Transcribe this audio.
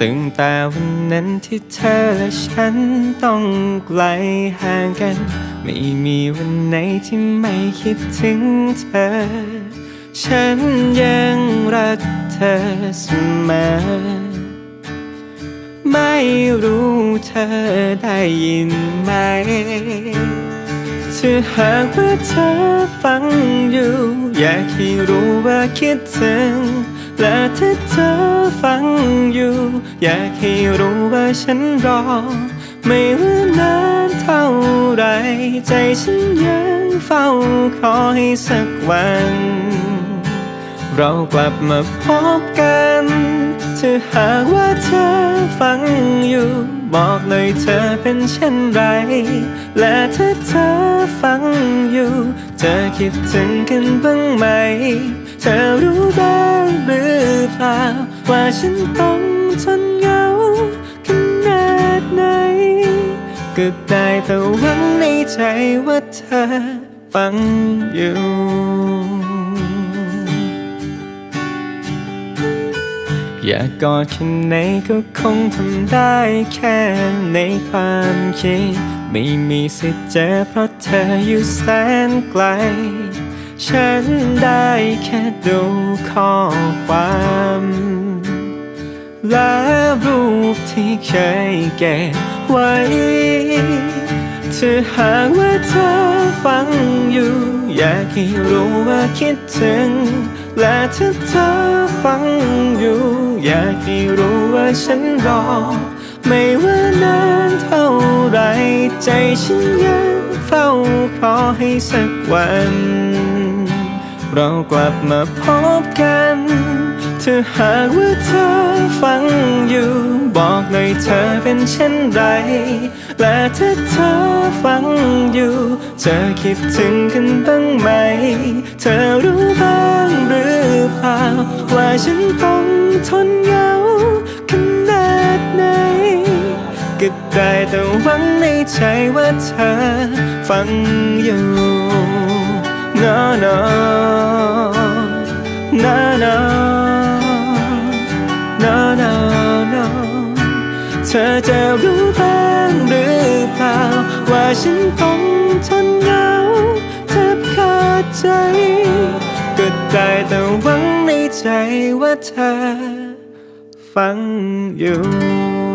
ตั้งแต่วันนั้นที่เธอและฉันต้องไกลห่างกัน ไม่มีวันไหนที่ไม่คิดถึงเธอ ฉันยังรักเธอเสมอ ไม่รู้เธอได้ยินไหมถ้าหากว่าเธอฟังอยู่ อยากให้รู้ว่าคิดถึง และถ้าเธอ อยากให้รู้ว่าฉันรอ ไม่ว่านานเท่าไร ใจฉันยังเฝ้าคอให้สักวัน เรากลับมาพบกันถ้าหากว่าเธอฟังอยู่ บอกเลยเธอเป็นเช่นไร และถ้าเธอฟังอยู่ เธอคิดถึงกันบ้างไหม เธอรู้บ้างหรือเปล่าว่าฉันต้องทน ก็ได้แต่หวังในใจว่าเธอฟังอยู่อยากกอดแค่ไหนก็คงทำได้แค่ในความคิด ไม่มีสิทธิ์เจอเพราะเธออยู่แสนไกล ฉันได้แค่ดูข้อความและรูปที่เคยเก็บ ไว้ ถ้าหากว่าเธอฟังอยู่ อยากให้รู้ว่าคิดถึง และถ้าเธอฟังอยู่ อยากให้รู้ว่าฉันรอ ไม่ว่านานเท่าไร ใจฉันยังเฝ้าขอให้สักวัน เรากลับมาพบกัน ถ้าหากว่าเธอฟังอยู่ บอกหน่อยเธอเป็นเช่นไร และถ้าเธอฟังอยู่ เธอคิดถึงกันบ้างไหม เธอรู้บ้างหรือเปล่า ว่าฉันต้องทนเหงาขนาดไหนก็ได้แต่หวังในใจว่าเธอฟังอยู่ no no อจะรู้บ้างหรือเปล่า ว่าฉันต้องทนเหงาแทบขาดใจ ก็ได้แต่หวังในใจว่าเธอฟังอยู่